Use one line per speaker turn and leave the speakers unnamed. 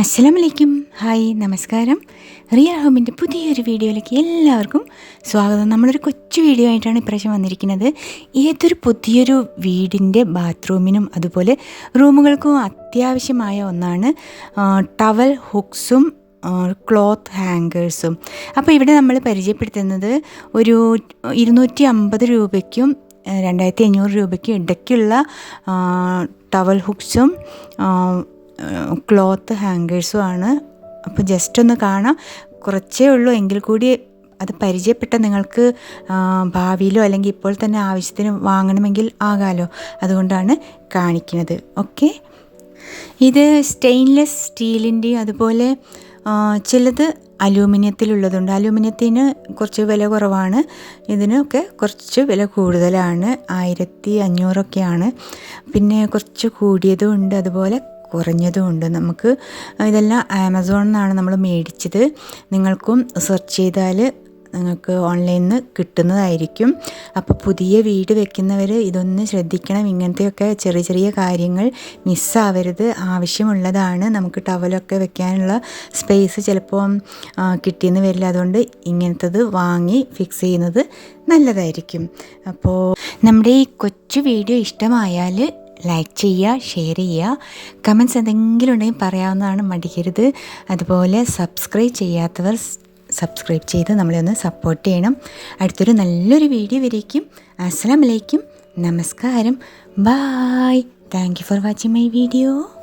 അസ്സലാമലൈക്കും. ഹായ് നമസ്കാരം. റിയ ഹോമിന്റെ പുതിയൊരു വീഡിയോയിലേക്ക് എല്ലാവർക്കും സ്വാഗതം. നമ്മളൊരു കൊച്ചു വീഡിയോ ആയിട്ടാണ് ഇപ്രാവശ്യം വന്നിരിക്കുന്നത്. ഏതൊരു പുതിയൊരു വീടിന്റെ ബാത്റൂമിനും അതുപോലെ റൂമുകൾക്കും അത്യാവശ്യമായ ഒന്നാണ് ടവൽ ഹുക്സും ക്ലോത്ത് ഹാങ്കേഴ്സും അപ്പോൾ ഇവിടെ നമ്മൾ പരിചയപ്പെടുത്തുന്നത് ഒരു ഇരുന്നൂറ്റി അമ്പത് രൂപയ്ക്കും രണ്ടായിരത്തി അഞ്ഞൂറ് രൂപയ്ക്കും ഇടയ്ക്കുള്ള ടവൽ ഹുക്സും ക്ലോത്ത് ഹാങ്കേഴ്സും ആണ് അപ്പോൾ ജസ്റ്റ് ഒന്ന് കാണാം. കുറച്ചേ ഉള്ളൂ എങ്കിൽ കൂടി അത് പരിചയപ്പെട്ട നിങ്ങൾക്ക് ഭാവിയിലോ അല്ലെങ്കിൽ ഇപ്പോൾ തന്നെ ആവശ്യത്തിന് വാങ്ങണമെങ്കിൽ ആകാലോ. അതുകൊണ്ടാണ് കാണിക്കുന്നത്. ഓക്കെ. ഇത് സ്റ്റെയിൻലെസ് സ്റ്റീലിന്റെയും അതുപോലെ ചിലത് അലൂമിനിയത്തിലുള്ളതുണ്ട്. അലൂമിനിയത്തിന് കുറച്ച് വില കുറവാണ്. ഇതിനൊക്കെ കുറച്ച് വില കൂടുതലാണ്. ആയിരത്തി അഞ്ഞൂറൊക്കെയാണ്. പിന്നെ കുറച്ച് കൂടിയതും ഉണ്ട്. അതുപോലെ കുറഞ്ഞതും ഉണ്ട് നമുക്ക് ഇതെല്ലാം ആമസോണിൽ നിന്നാണ് നമ്മൾ മേടിച്ചത്. നിങ്ങൾക്കും സെർച്ച് ചെയ്താൽ നിങ്ങൾക്ക് ഓൺലൈനിൽ നിന്ന് കിട്ടുന്നതായിരിക്കും. അപ്പോൾ പുതിയ വീട് വെക്കുന്നവർ ഇതൊന്ന് ശ്രദ്ധിക്കണം. ഇങ്ങനത്തെയൊക്കെ ചെറിയ ചെറിയ കാര്യങ്ങൾ മിസ്സാവരുത് ആവശ്യമുള്ളതാണ്. നമുക്ക് ടവലൊക്കെ വെക്കാനുള്ള സ്പേസ് ചിലപ്പോൾ കിട്ടിയെന്ന് വരില്ല. അതുകൊണ്ട് ഇങ്ങനത്തത് വാങ്ങി ഫിക്സ് ചെയ്യുന്നത് നല്ലതായിരിക്കും. അപ്പോൾ നമ്മുടെ ഈ കൊച്ചു വീഡിയോ ഇഷ്ടമായാൽ ലൈക്ക് ചെയ്യുക ഷെയർ ചെയ്യുക. കമൻസ് എന്തെങ്കിലും ഉണ്ടെങ്കിൽ പറയാവുന്നതാണ് മടിക്കരുത്. അതുപോലെ സബ്സ്ക്രൈബ് ചെയ്യാത്തവർ സബ്സ്ക്രൈബ് ചെയ്ത് നമ്മളെ ഒന്ന് സപ്പോർട്ട് ചെയ്യണം. അടുത്തൊരു നല്ലൊരു വീഡിയോ വരേക്കും. അസ്സാം വലൈക്കും നമസ്കാരം. Bye thank you for watching my video